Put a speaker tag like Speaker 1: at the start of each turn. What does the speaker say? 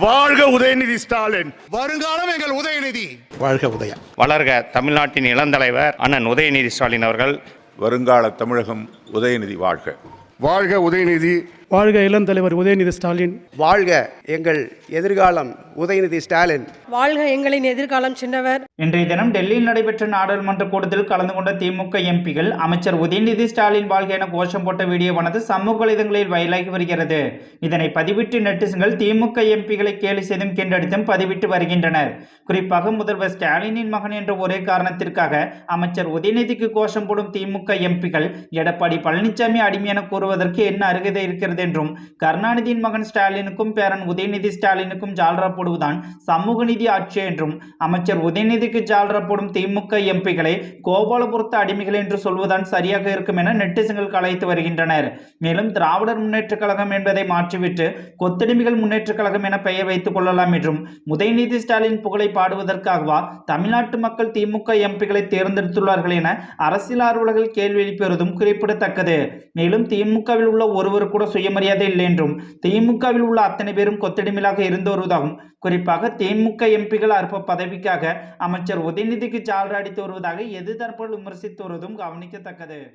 Speaker 1: வாழ்க உதயநிதி ஸ்டாலின்.
Speaker 2: வருங்காலம் எங்கள் உதயநிதி.
Speaker 3: வாழ்க உதயா.
Speaker 4: வளர்க தமிழ்நாட்டின் இளந்தலைவர் அண்ணன் உதயநிதி ஸ்டாலின் அவர்கள்.
Speaker 5: வருங்கால தமிழகம் உதயநிதி வாழ்க.
Speaker 1: வாழ்க உதயநிதி.
Speaker 6: வாழ்க இளந்தலைவர் உதயநிதி ஸ்டாலின்.
Speaker 3: வாழ்க எங்கள் எதிர்காலம் உதயநிதி ஸ்டாலின்.
Speaker 7: வாழ்க எங்களின் எதிர்காலம் சின்னவர்.
Speaker 8: இன்றைய தினம் டெல்லியில் நடைபெற்ற நாடாளுமன்ற கூட்டத்தில் கலந்து கொண்ட திமுக எம்பிகள் அமைச்சர் உதயநிதி ஸ்டாலின் வாழ்க என கோஷம் போட்ட வீடியோவானது சமூக வலைதளங்களில் வயலாகி வருகிறது. இதனை பதிவிட்டு நெட்டிசன்கள் திமுக எம்பிகளை கேலி செய்தும் கிண்டடித்தும் பதிவிட்டு வருகின்றனர். குறிப்பாக முதல்வர் ஸ்டாலினின் மகன் என்ற ஒரே காரணத்திற்காக அமைச்சர் உதயநிதிக்கு கோஷம் போடும் திமுக எம்பிகள் எடப்பாடி பழனிசாமி அடிமை என கூறுவதற்கு என்ன அருகதை இருக்கிறது என்றும் கருணாநிதியின் மகன் ஸ்டாலினுக்கும் பேரன் உதயநிதி ஸ்டாலினுக்கும் ஜால்ரா போடுவதுதான் சமூக நீதி ஆட்சி என்றும் அமைச்சர் உதயநிதி உதயநிதிக்கு ஜால்ரா போடும் திமுக எம்பிகளை கோபாலபுரத்து அடிமைகள் என்று சொல்வதுதான் சரியாக இருக்கும் என நெட்டிசன்கள் கலைத்து வருகின்றனர். மேலும் திராவிடர் முன்னேற்றக் கழகம் என்பதை மாற்றிவிட்டு கொத்தடிமைகள் முன்னேற்றக் கழகம் என பெயர் வைத்துக் கொள்ளலாம் என்றும் உதயநிதி ஸ்டாலின் புகழை பாடுவதற்காகவா தமிழ்நாட்டு மக்கள் திமுக எம்பிகளை தேர்ந்தெடுத்துள்ளார்கள் என அரசியல் ஆர்வலர்கள் கேள்வி எழுப்பியதும் குறிப்பிடத்தக்கது. மேலும் திமுகவில் உள்ள ஒருவர் கூட சுயமரியாதை இல்லை என்றும் திமுகவில் உள்ள அத்தனை பேரும் கொத்தடிமைகளாக இருந்து வருவதாகவும் குறிப்பாக திமுக எம்பிகள் அற்ப பதவிக்காக அமை அமைச்சர் உதயநிதிக்கு சால்ராடித்து வருவதாக எதிர்த்தரப்புகள் விமர்சித்து வருவதும் கவனிக்கத்தக்கது.